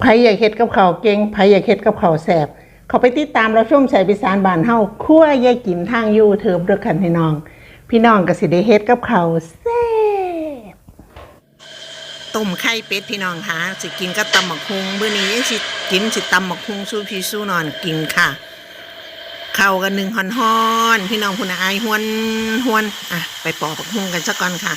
ไผอยากเฮ็ดกับข้าวเก่งไผอยากเฮ็ดกับข้าวแซ่บเขาไปติดตามเราชมใส่พิสานบ้านเฮาครัวยายกินทาง YouTube เด้อคันพี่น้อง พี่น้องก็สิได้เฮ็ดกับข้าวแซ่บต้มไข่เป็ดพี่น้องคะสิกินกับตำบักหุ่งมื้อนี้ยังสิกินสิตำบักหุ่งสู้พี่สู้นอนกินค่ะเข้ากันหนึ่งฮอนฮอนพี่น้องคุณอายหวนหวนอะไปปอกบักหุ่งกันซะก่อนค่ะ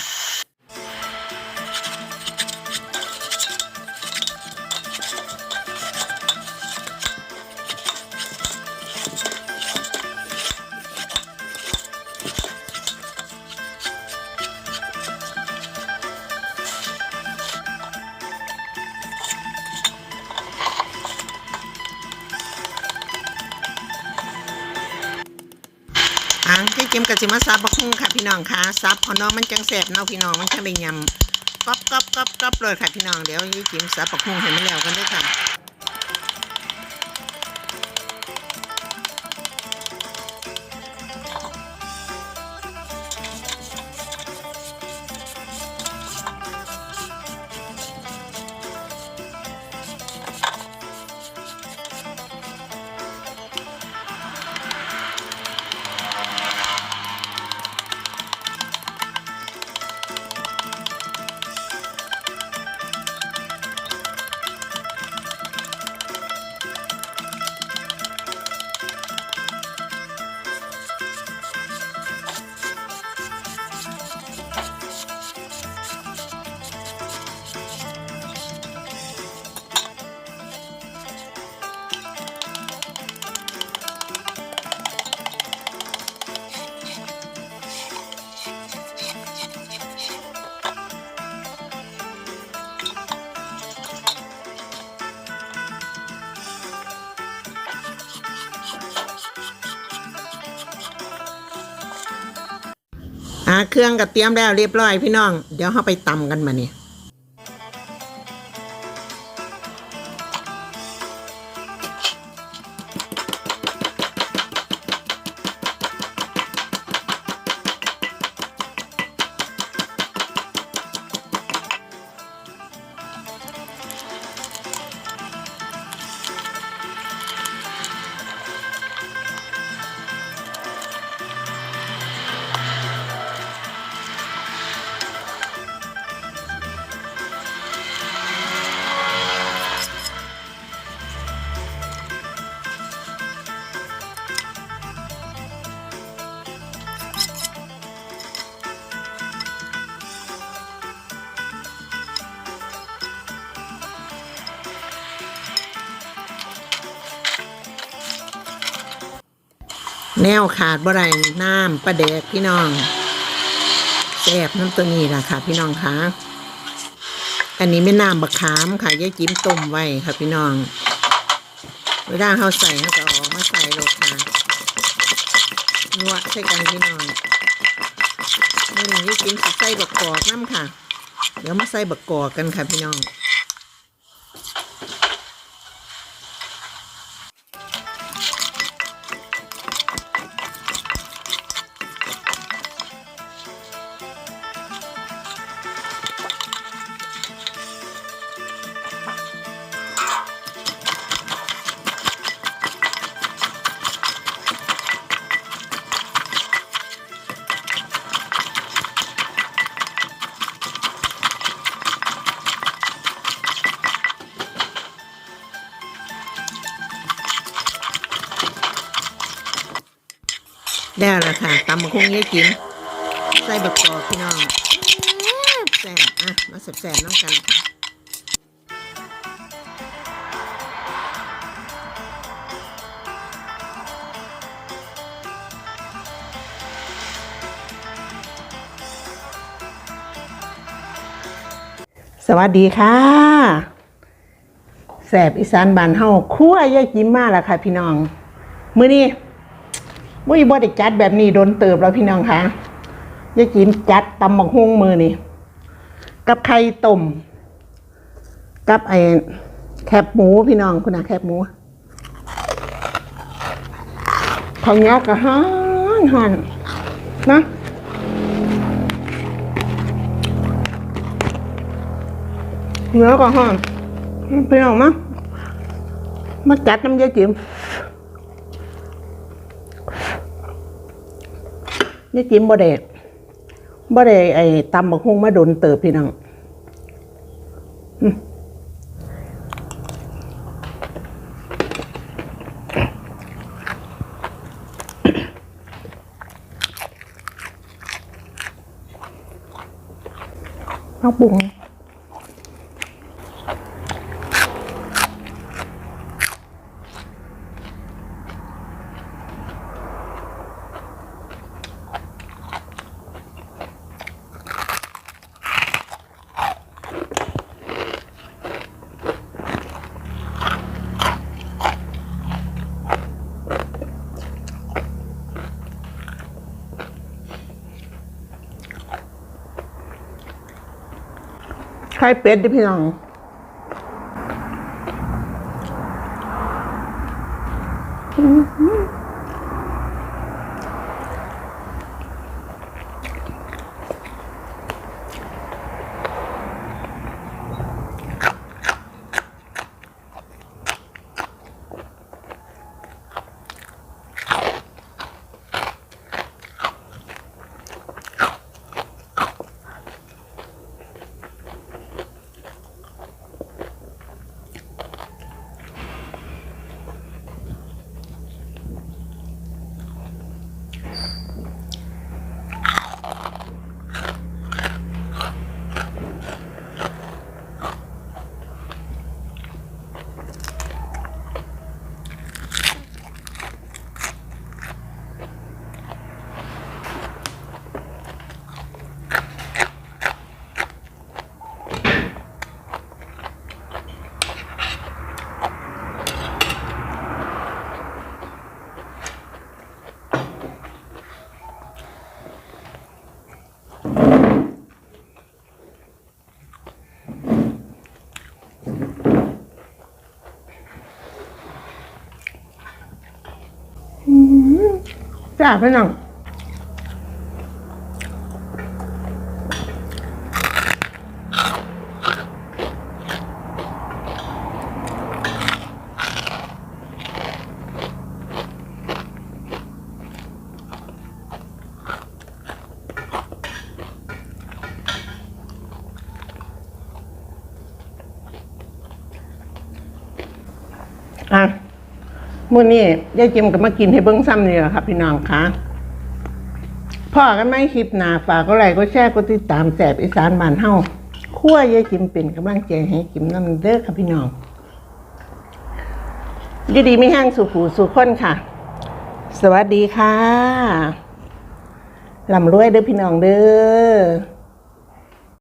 เจมกับจิมาซับบักคุ้งค่ะพี่น้องค่ะซับพอน้องมันจังแสบเนาะพี่น้องมันจังได้ยำก๊อบก๊อบก๊อบก๊อบเลยค่ะพี่น้องเดี๋ยวยี่จิมซับบักคุ้งให้มันแล้วกันด้วยค่ะ เครื่องก็เตรียมแล้วเรียบร้อยพี่น้อง เดี๋ยวเราไปตำกันมาเนี่ย แนวขาดบ่ไรน้ำปลาแดกพี่น้องแซบน้ำตัวนี้ล่ะค่ะ พี่น้องคะอันนี้ไม่น้ำบักขามค่ะยายจิ้มต้มไว้ค่ะ พี่น้องเวลาเขาใส่เขาจะออกมาใส่ลกค่ะนวดใส่กันพี่น้องนี่ยายจิ้มใส่บักกอกน้ำค่ะ เดี๋ยวมาใส่บักกอกกันค่ะ พี่น้อง ได้แล้วค่ะตำมะคงยายกิน ใส่บักกอกพี่น้องแซ่บอะ มาแซ่บๆน้ำกันค่ะสวัสดีค่ะแสบอีสานบานเฮาคั่วยายกิมมาแล้วค่ะพี่น้องมื้อนี้ มุ้ยบ่ได้จัดแบบนี้โดนเติบแล้วพี่น้องคะยายกินจัดตำบักฮุ่งมือนี่กับไข่ต้มกับไอ้แคบหมูพี่น้องคุณอาแคบหมูข้าวเหนียวก็ฮ้อนฮ้อนนะเนื้อก็ฮ้อนพี่น้องมามาจัดน้ำยายจิ๋ม นี่จิ้มบ่เด้บ่ได้ไอ้ตำบักฮุงมาดนเติบพี่น้องอืมเอาปรุง ไข่เป็ดดิพี่น้อง จ้าพี่น้องอะ มื้อนี้ยายจิมก็มากินให้เบิ้งซ้ำนี่แหละครับพี่น้องคะพ่อกันไม่คลิปหนาฝากก็ไลค์ก็แชร์ก็ติดตามแสบอีสานบ้านเฮาคั่วยายจิมเป็นกำลังใจให้จิมนำเด้อครับพี่น้องอยูดีไม่แห้งสุขูสุขคนค่ะ สวัสดีค่ะลำรวยเด้อพี่น้องเด้อ